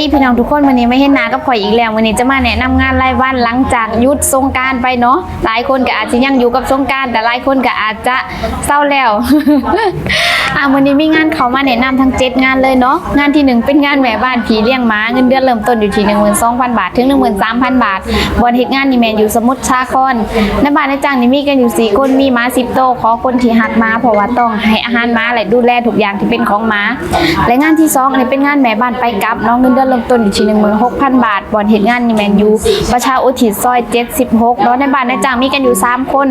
ดีพี่น้องทุกคนวันนี้ไม่เห็นนากับข่อยอีกแล้ววันนี้จะมาแนะนำงานรายวันหลังจากยุดสงกรารไปเนาะหลายคนก็อาจจะยังอยู่กับสงกรารแต่หลายคนก็อาจจะเศร้าแล้ว อะวันนี้มีงานเขามาแนะนำทั้ง 7 งานเลยเนาะงานที่หนึ่งเป็นงานแม่บ้านผีเลี้ยงหมาเงินเดือนเริ่มต้นอยู่ที่ 12,000 บาท ถึง 13,000 บาทบนเหตุงานนี่แมนอยู่สมุทรสาครในบ้านในจ้างนี่มีกันอยู่สี่คนมีหมา10โตวขอคนที่หักหมาเพราะว่าต้องให้อาหารหมาและดูแลทุกอย่างที่เป็นของหมาและงานที่สองอันนี้เป็นงานแม่บ้านไปกลับเน้องเงินเดือนเริ่มต้นอยู่ที่ 16,000 บาทบอนเหตุงานนี่แมนอยู่ประชาอุทิศซอย 76เนาะในบ้านในจ้างมีกันอยู่ 3 คน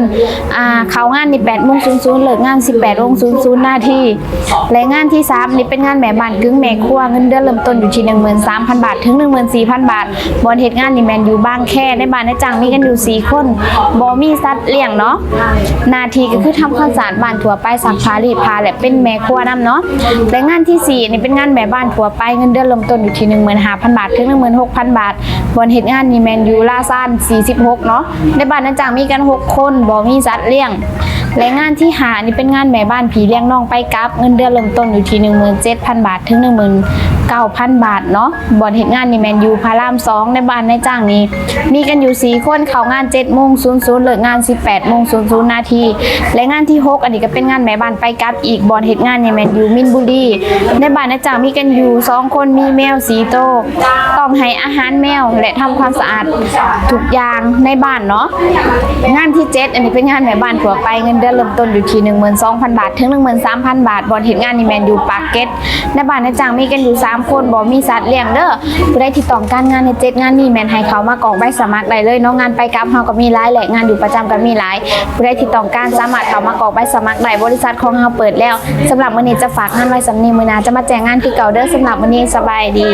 อ่าเขางานนี่8โมง00เลิกงาน 18โมง00นาทีและงานที่3นี่เป็นงานแม่บ้านกึ่งแม่ครัวเงินเดือนเริ่มต้นอยู่ที่13,000 บาท ถึง 14,000 บาทบอนเหตุงานนี่แมนอยู่บ้างแค่ในบ้านในจ้างมีกันอยู่ 4 คนบ่มีสัตว์เลี้ยงเนาะนาทีก็คือทำความสะอาดบ้านทั่วไปซักผ้ารีดผ้าและเป็นแม่ครัวนํเนาะและงานที่สี่นี่เป็นงานแม่บ้านทั่วไปเงินเดือนเริ่มต้นอยู่ที่15,000 บาท ถึง 16,000 บาทบอนเหตุงานนี่แมนอยู่ล่าซาน46เนาะในบ้านในจ้างมีกัน 6 คนบ่มีสัตว์เลี้ยงและงานที่หานี่เป็นงานแม่บ้านผีเลี้ยงน้องไปกับเงินเดือนเริ่มต้นอยู่ที่ 17,000 บาท ถึง 19,000 บาทเนาะบอนเหตุงานนี่แมนยูพารามสองในบ้านในจ้างนี้ มีกันอยู่ 4 คนเข้างาน7โมง00เลิกงาน 18โมง00นาทีและงานที่ 6 อันนี้ก็เป็นงานแม่บ้านไปกับอีกบอนเหตุงานนี่แมนยูมินบุรีในบ้านในจ้างมีกันอยู่ 2 คนมีแมวสีโตต้องให้อาหารแมวและทำความสะอาดทุกอย่างในบ้านเนาะงานที่ 7 อันนี้เป็นงานแม่บ้านทั่วไปเงินเดือนเริ่มต้นอยู่ที่12,000 บาท ถึง 13,000 บาทบอลเห็นงานนี่แมนอยู่ปากเก็ตในบ้านในจ้างมีกันอยู่ 3 คนบอมีสัตว์เลี้ยงเด้อผู้ใดที่ต้องการงานในเจ็ดงานนี่แมนให้เขามากองใบสมัครได้เลยเนาะงานไปกับเฮาก็มีหลายแหละงานอยู่ประจำก็มีหลายผู้ใดที่ต้องการสามารถเขามากองใบสมัครได้บริษัทของเฮาเปิดแล้วสำหรับมื้อนี้จะฝากงานไว้สำนีมื้อหน้าจะมาแจ้งงานคือเก่าเด้อสำหรับมื้อนี้สบายดี